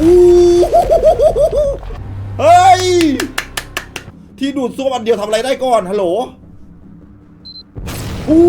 อู้เฮ้ย ที่ดูดซ่วมอันเดียวทำอะไรได้ก่อนฮัลโหลอู้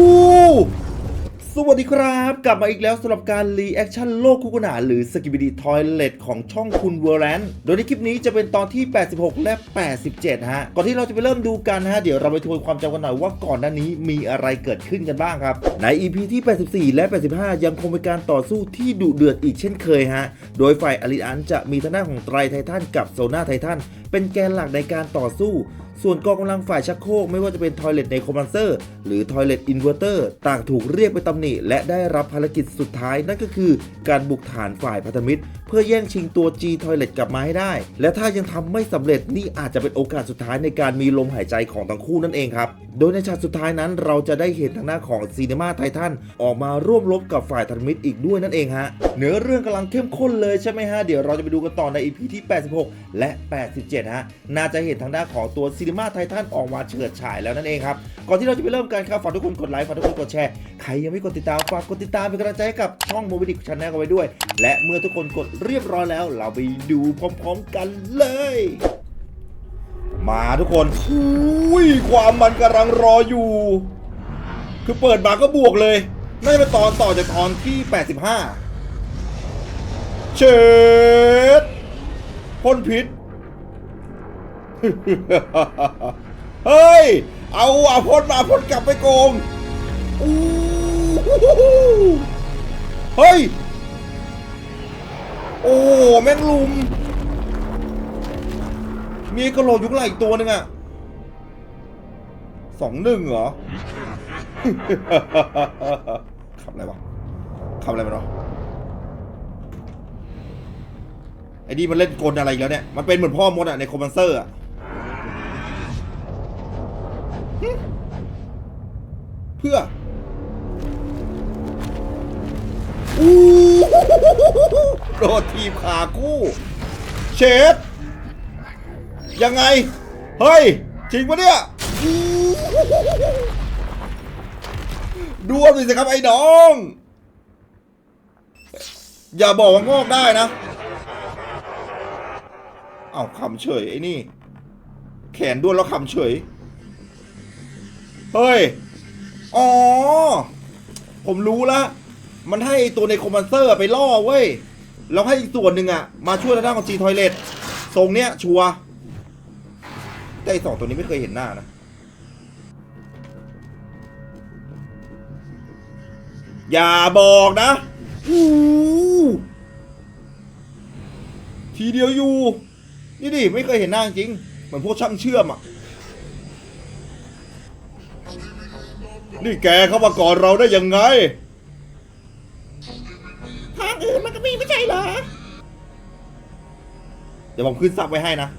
วัสดีครับ กลับมาอีกแล้วสำหรับการรีแอคชั่นโลกคู่ขนานหรือสกิบิดีทอยเลตของช่องคุณเวอร์แลนโดยในคลิปนี้จะเป็นตอนที่ 86 และ 87 ฮะ ก่อนที่เราจะไปเริ่มดูกันฮะ เดี๋ยวเราไปทวนความจำกันหน่อยว่าก่อนหน้านี้มีอะไรเกิดขึ้นกันบ้างครับ ใน EP ที่ 84 และ 85 ยังคงเป็นการต่อสู้ที่ดุเดือดอีกเช่นเคยฮะ โดยฝ่ายอลิอันจะมีทางด้านของไตรไททันกับโซนาไททัน เป็นแกนหลักในการต่อสู้ ส่วนกองกำลังฝ่ายชักโครกไม่ว่าจะเป็นทอยเลตในคอมมานเซอร์หรือทอยเลตอินเวอร์เตอร์ต่างถูกเรียกไปตำหนิและได้รับภารกิจสุดท้ายนั่นก็คือการบุกฐานฝ่ายพันธมิตร พื่อแย่งชิงตัว G ทอยเลตกลับมาให้ได้ และถ้ายังทำไม่สำเร็จนี่อาจจะเป็นโอกาสสุดท้ายในการมีลมหายใจของทั้งคู่นั่นเองครับ โดยในฉากสุดท้ายนั้นเราจะได้เห็นทางหน้าของซีนีมาไททันออกมาร่วมรบกับฝ่ายพันมิตรอีกด้วยนั่นเองฮะเนื้อเรื่องกำลังเข้มข้นเลยใช่ไหมฮะ เดี๋ยวเราจะไปดูกันต่อใน EP ที่ 86 และ 87 ฮะ น่าจะเห็นทางด้าของตัวซีนีมาไททันออกมาเฉิดฉายแล้วนั่นเองครับ ก่อนที่เราจะไปเริ่มกันครับฝากทุกคนกดไลค์ฝากทุกคนกดแชร์ใครยังไม่กดติดตามฝากกดติดตามเป็นกำลังใจให้กับช่องโมบิดิกชันแนลกันไว้ด้วย และเมื่อทุกคนกดเรียบร้อยแล้ว เราไปดูพร้อมๆกันเลย มาทุกคนอุ้ยความมันกำลังรออยู่ คือเปิดมาก็บวกเลยน่าจะเป็นตอนต่อจากตอนที่ 85 เชิดพ่นพิษ เฮ้ย เอาอะพ่นมาพ่นกลับไปโกงอู้หูเฮ้ย โอ้แม่งลุม มีกระโหลกยุคไหลอีกตัวหนึ่งอะสองหนึ่งเหรอ ขับอะไรวะ ขับอะไรมันวะไอ้นี่มันเล่นกลอะไรอีกแล้วเนี่ย มันเป็นเหมือนพ่อมดอะในคอมมานเซอร์อะเพื่ออู้ โดทีบขาคู่ เชฟยังไง เฮ้ยจริงปะเนี่ยดูเอาสิครับไอ้น้อง อย่าบอกว่างอกได้นะ เอาคำเฉยไอ้นี่ แขนด้วนแล้วคำเฉย เฮ้ย อ๋อ ผมรู้ละ มันให้ตัวในคอมมานเซอร์ไปล่อเว้ย แล้วให้อีกส่วนหนึ่งอะมาช่วยทางด้านของจีทอยเลตทรงเนี้ยชัวแต่สองตัวนี้ไม่เคยเห็นหน้านะ อย่าบอกนะทีเดียวอยู่ นี่ดิไม่เคยเห็นหน้าจริง เหมือนพวกช่างเชื่อมอะ นี่แกเข้ามาก่อนเราได้ยังไง เดี๋ยวผมขึ้นซับไว้ให้นะ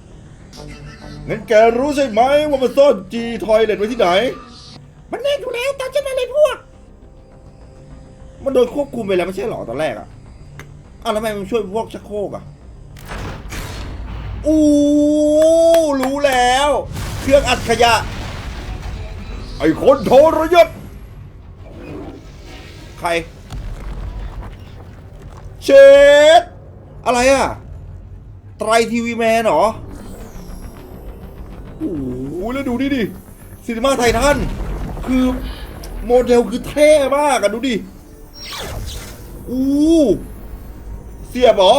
งั้นแกรู้ใช่ไหมว่ามันซ่อนจีทอยเลตไว้ที่ไหน มันแน่อยู่แล้วตามฉันมาเลยพวก มันโดนควบคุมไปแล้วไม่ใช่หรอตอนแรกอะอ้าวแล้วทำไมมันช่วยพวกชักโครกอะอู้รู้แล้ว เครื่องอัดขยะ ไอ้คนโทรยศ ใคร เชดอะไรอะ ไตรทีวีแมนเหรอ โอ้โหแล้วดูดิดิซีนีมาไททันคือโมเดลคือเท่มากอะดูดิ อู้เสียบเหรอ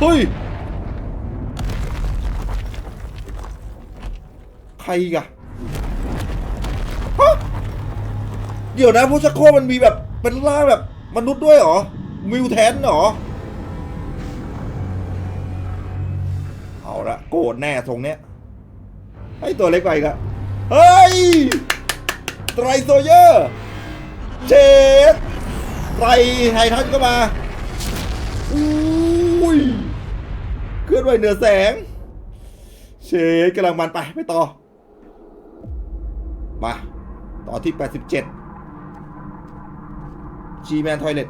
เฮ้ย ใครอีกะฮะเดี๋ยวนะพวกชักโครมันมีแบบเป็นร่างแบบมนุษย์ด้วยเหรอมิวแทนเหรอ เอาละโกรธแน่ทรงเนี้ยให้ตัวเล็กไปกอะเฮ้ยไตรโซเยอร์เชฟไตรไททันก็มาอุ้ยเคลื่อนไหวเหนือแสง เชฟกำลังมันไปไปต่อ มาต่อที่ 87 G-Man Toilet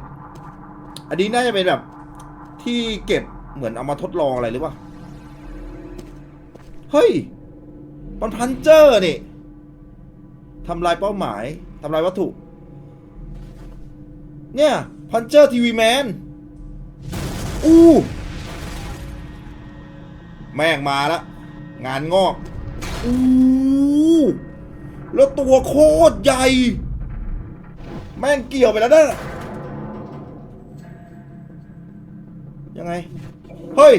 อันนี้น่าจะเป็นแบบที่เก็บเหมือนเอามาทดลองอะไรหรือเปล่า เฮ้ยมันพันเจอร์นี่ทำลายเป้าหมายทำลายวัตถุ เนี่ยพันเจอร์ทีวีแมนอู้แม่งมาละ งานงอกอู้แล้วตัวโคตรใหญ่ แม่งเกี่ยวไปแล้วนะยังไง เฮ้ย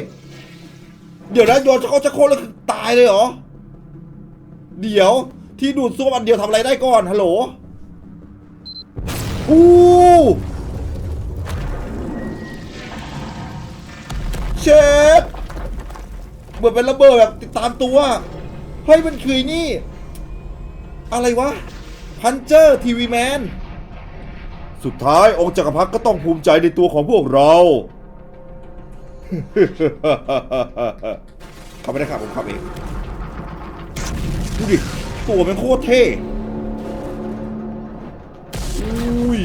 เดี๋ยวนะโยนจะเขาจะโคตรแล้วคือายเลยเหรอ เดี๋ยวที่ดูดซ่วมอันเดียวทำอะไรได้ก่อน ฮัลโหล อู้เชฟเหมือนเป็นระเบิดแบบติดตามตัว เฮ้ยมันคือนี่ อะไรวะ พันเจอร์ทีวีแมน สุดท้ายองค์จักรพรรดิก็ต้องภูมิใจในตัวของพวกเรา เขาไม่ได้ขับผมขับเองดูดิตัวมันโคตรเท่อุ้ย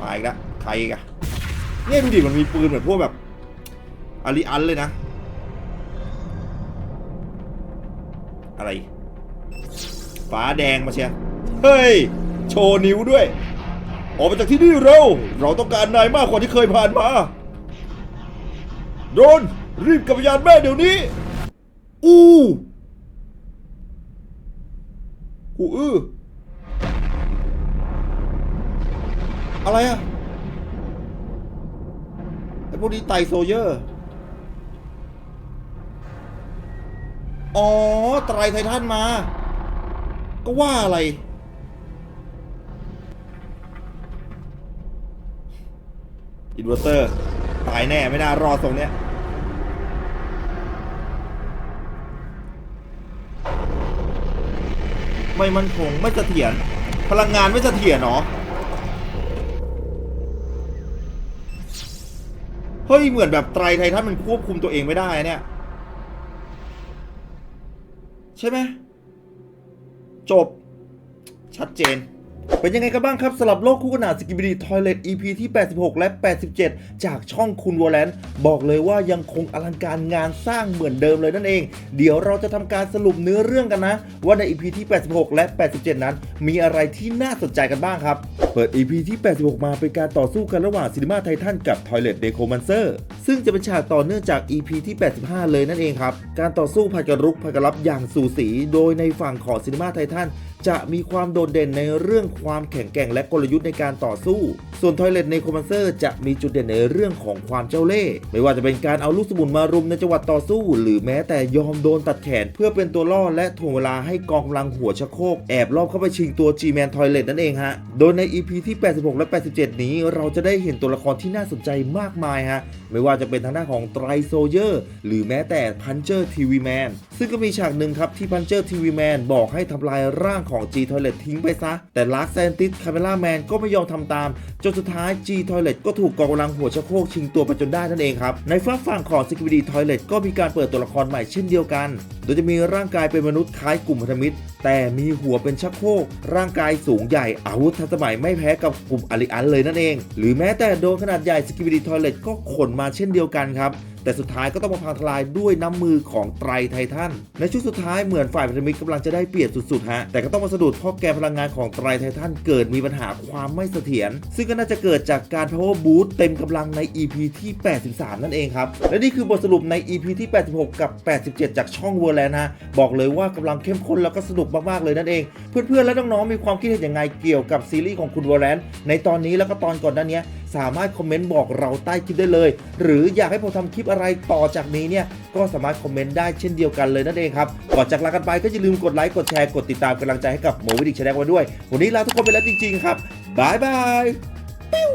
มาอีกแล้วใครกอะเนี่ยดูดิมันมีปืนเหมือนพวกแบบอาริอันเลยนะ อะไรฟ้าแดงมาเชียร์เฮ้ย โชว์นิ้วด้วย ออกไปจากที่นี่เร็ว เราต้องการนายมากกว่าที่เคยผ่านมา โดน รีบกับไปยานแม่เดี๋ยวนี้ อู้หูอื้ออะไรอะไอพวกนี้ไตโซเยอร์ อ๋อ ไตรไททันมา ก็ว่าอะไร อินเวอร์เตอร์ ตายแน่ไม่น่ารอดตรงเนี้ย ไม่มันคงไม่เสถียรพลังงานไม่เสถียรหรอเฮ้ยเหมือนแบบไตรไททันมันควบคุมตัวเองไม่ได้เนี่ย ใช่ไหมจบชัดเจน เป็นยังไงกันบ้างครับสำหรับโลกคู่ขนานสกิบิดีทอยเลต EP ที่ 86 และ 87 จากช่องคุณวอลเลนบอกเลยว่ายังคงอลังการงานสร้างเหมือนเดิมเลยนั่นเอง เดี๋ยวเราจะทำการสรุปเนื้อเรื่องกันนะ ว่าใน EP ที่ 86 และ 87 นั้น มีอะไรที่น่าสนใจกันบ้างครับ เปิด EP ที่ 86 มาเป็นการต่อสู้กันระหว่างซินิมาไททันกับทอยเลตเดโคมันเซอร์ซึ่งจะเป็นฉากต่อเนื่องจาก EP ที่ 85 เลยนั่นเองครับการต่อสู้ผัดกันรุกผัดกันรับอย่างสูสี โดยในฝั่งของซินิมาไททัน จะมีความโดดเด่นในเรื่องความแข็งแกร่งและกลยุทธ์ในการต่อสู้ ส่วนทอยเลตในโคมันเซอร์จะมีจุดเด่นในเรื่องของความเจ้าเล่ห์ ไม่ว่าจะเป็นการเอาลูกสมุนมารุมในจังหวัดต่อสู้ หรือแม้แต่ยอมโดนตัดแขน เพื่อเป็นตัวล่อและถ่วงเวลาให้กองกำลังหัวชะโคกแอบลอบเข้าไปชิงตัว G-Man Toilet นั่นเองฮะ โดยใน EP ที่ 86 และ 87 นี้ เราจะได้เห็นตัวละครที่น่าสนใจมากมายฮะ ไม่ว่าจะเป็นทางด้านของไตรโซเยอร์หรือแม้แต่พันเจอร์ทีวีแมนซึ่งก็มีฉากหนึ่งครับที่พันเจอร์ทีวีแมนบอกให้ทำลายร่างของ G Toilet ทิ้งไปซะ แต่ลาร์กแซนติสคาเมล่าแมนก็ไม่ยอมทำตาม จนสุดท้าย G Toilet ก็ถูกกองกำลังหัวชะโครกชิงตัวไปจนได้นั่นเองครับ ในฝั่งฝั่งของ s e c u r i t y Toilet ก็มีการเปิดตัวละครใหม่เช่นเดียวกัน โดยจะมีร่างกายเป็นมนุษย์คล้ายกลุ่มพันธมิตร แต่มีหัวเป็นชักโครกร่างกายสูงใหญ่อาวุธทันสมัยไม่แพ้กับกลุ่มอาริอันเลยนั่นเอง หรือแม้แต่โดนขนาดใหญ่สกิบิดีทอยเลตก็ขนมาเช่นเดียวกันครับ แต่สุดท้ายก็ต้องมาพังทลายด้วยน้ำมือของไตรไททันในช่วงสุดท้ายเหมือนฝ่ายพันธมิตรกำลังจะได้เปรียบสุดๆฮะแต่ก็ต้องมาสะดุดเพราะแกนพลังงานของไตรไททันเกิดมีปัญหาความไม่เสถียรซึ่งก็น่าจะเกิดจากการ power boost เต็มกำลังใน EP ที่ 83 นั่นเองครับและนี่คือบทสรุปใน EP ที่ 86 กับ 87 จากช่องเวอร์แลนด์ฮะบอกเลยว่ากำลังเข้มข้นแล้วก็สนุกมากๆเลยนั่นเอง เพื่อนๆและน้องๆมีความคิดเห็นยังไงเกี่ยวกับซีรีส์ของคุณวอร์แลนด์ในตอนนี้แล้วก็ตอนก่อนหน้านี้สามารถคอมเมนต์บอกเราใต้คลิปได้เลย หรืออยากให้ผมทำคลิปอะไรต่อจากนี้เนี่ยก็สามารถคอมเมนต์ได้เช่นเดียวกันเลยนั่นเองครับก่อนจากลากันไปก็อย่าลืมกดไลค์กดแชร์กดติดตามกำลังใจให้กับโมวิดิกชาแนลไว้ด้วย วันนี้ลาทุกคนไปแล้วจริงๆครับบายบายปิ้ว